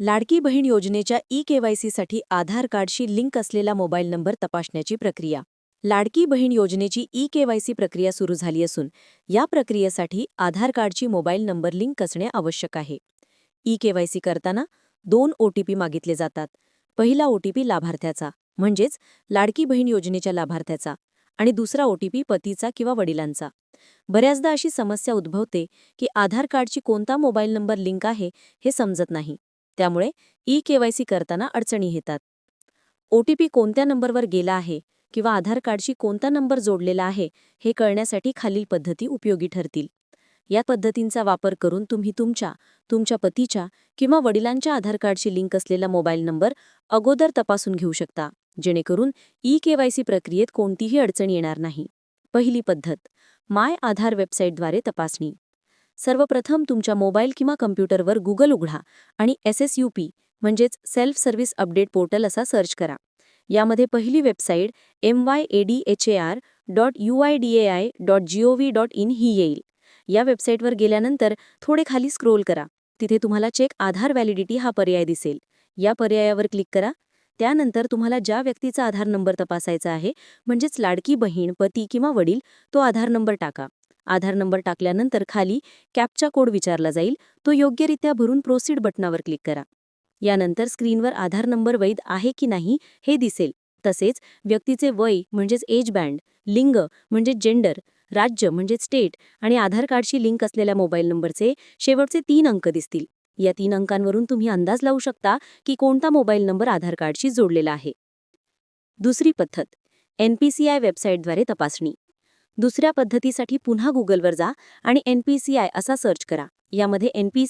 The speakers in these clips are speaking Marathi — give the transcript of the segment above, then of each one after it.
लाडकी बहीण योजनेच्या ई केवायसीसाठी आधार कार्डशी लिंक असलेला मोबाईल नंबर तपासण्याची प्रक्रिया. लाडकी बहीण योजनेची ई केवायसी प्रक्रिया सुरू झाली असून या प्रक्रियेसाठी आधार कार्डची मोबाईल नंबर लिंक असणे आवश्यक आहे. ई केवायसी करताना दोन ओटीपी मागितले जातात. पहिला ओटीपी लाभार्थ्याचा म्हणजेच लाडकी बहीण योजनेच्या लाभार्थ्याचा आणि दुसरा ओटीपी पतीचा किंवा वडिलांचा. बऱ्याचदा अशी समस्या उद्भवते की आधार कार्डची कोणता मोबाईल नंबर लिंक आहे हे समजत नाही. त्यामुळे ई केवायसी करताना अडचणी येतात. ओटीपी कोणत्या नंबरवर गेला आहे किंवा आधार कार्डशी कोणता नंबर जोडलेला आहे हे कळण्यासाठी खालील पद्धती उपयोगी ठरतील. या पद्धतींचा वापर करून तुम्ही तुमच्या तुमच्या पतीच्या किंवा वडिलांच्या आधार कार्डशी लिंक असलेला मोबाईल नंबर अगोदर तपासून घेऊ शकता जेणेकरून ई केवायसी प्रक्रियेत कोणतीही अडचण येणार नाही. पहिली पद्धत माय आधार वेबसाईटद्वारे तपासणी. सर्वप्रथम तुमच्या मोबाईल किंवा कम्प्युटरवर गुगल उघडा आणि एस एस यू पी म्हणजेच सेल्फ सर्व्हिस अपडेट पोर्टल असा सर्च करा. यामध्ये पहिली website M Y A D H A R dot U I D A I dot G O V dot in ही येईल. या वेबसाईटवर गेल्यानंतर थोडे खाली स्क्रोल करा. तिथे तुम्हाला चेक आधार व्हॅलिडिटी हा पर्याय दिसेल. या पर्यायावर क्लिक करा. त्यानंतर तुम्हाला ज्या व्यक्तीचा आधार नंबर तपासायचा आहे म्हणजेच लाडकी बहीण पती किंवा वडील तो आधार नंबर टाका. आधार नंबर टाकल्यानंतर खाली कॅपचा कोड विचारला जाईल. तो योग्यरित्या भरून प्रोसीड बटनावर क्लिक करा. यानंतर स्क्रीनवर आधार नंबर वैध आहे की नाही हे दिसेल. तसेच व्यक्तीचे वय म्हणजेच एज बँड लिंग म्हणजे जेंडर राज्य म्हणजे स्टेट आणि आधार कार्डशी लिंक असलेल्या मोबाईल नंबरचे शेवटचे तीन अंक दिसतील. या तीन अंकांवरून तुम्ही अंदाज लावू शकता की कोणता मोबाईल नंबर आधार कार्डशी जोडलेला आहे. दुसरी पद्धत एनपीसीआय वेबसाईटद्वारे तपासणी. दुसऱ्या पद्धतीसाठी पुन्हा गुगलवर जा आणि एनपीसीआय असा सर्च करा. यामध्ये N P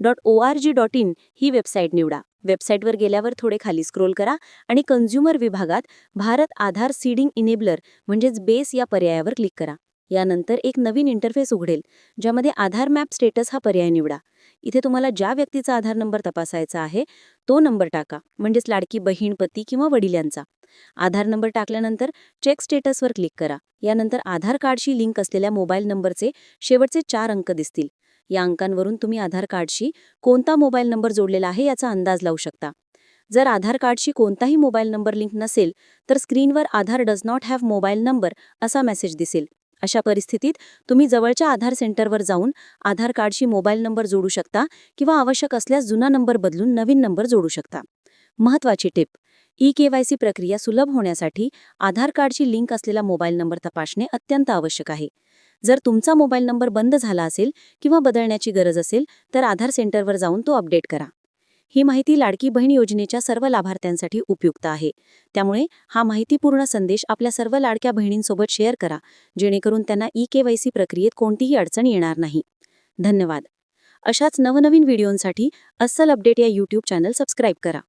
dot O R G dot in he website निवडा. वेबसाईटवर गेल्यावर थोडे खाली स्क्रोल करा आणि कन्झ्युमर विभागात भारत आधार सीडिंग इनेबलर म्हणजेच बेस या पर्यायावर क्लिक करा. यानंतर एक नवीन इंटरफेस उघडेल ज्यामध्ये आधार मॅप स्टेटस हा पर्याय निवडा. इथे तुम्हाला ज्या व्यक्तीचा आधार नंबर तपासायचा आहे तो नंबर टाका म्हणजेच लाडकी बहीण पती किंवा वडिलांचा. आधार नंबर टाकल्यानंतर चेक स्टेटसवर क्लिक करा. यानंतर आधार कार्डशी लिंक असलेल्या मोबाईल नंबरचे शेवटचे चार अंक दिसतील. या अंकांवरून तुम्ही आधार कार्डशी कोणता मोबाईल नंबर जोडलेला आहे याचा अंदाज लावू शकता. जर आधार कार्डशी कोणताही मोबाईल नंबर लिंक नसेल तर स्क्रीनवर Aadhaar does not have mobile number असा मेसेज दिसेल. अशा परिस्थितीत तुम्ही जवळच्या आधार सेंटरवर जाऊन आधार कार्डशी मोबाईल नंबर जोडू शकता किंवा आवश्यक असल्यास जुना नंबर बदलून नवीन नंबर जोडू शकता. महत्वाची टिप ई केवायसी प्रक्रिया सुलभ होण्यासाठी आधार कार्डची लिंक असलेला मोबाईल नंबर तपासणे अत्यंत आवश्यक आहे. जर तुमचा मोबाईल नंबर बंद झाला असेल किंवा बदलण्याची गरज असेल तर आधार सेंटरवर जाऊन तो अपडेट करा. ही माहिती लाडकी बहीण योजनेच्या सर्व लाभार्थ्यांसाठी उपयुक्त आहे. त्यामुळे हा माहितीपूर्ण संदेश आपल्या सर्व लाडक्या बहिणींसोबत शेअर करा जेणेकरून त्यांना ई केवायसी प्रक्रियेत कोणतीही अडचण येणार नाही. धन्यवाद. अशाच नवनवीन व्हिडिओंसाठी अस्सल अपडेट या यूट्यूब चॅनल सबस्क्राईब करा.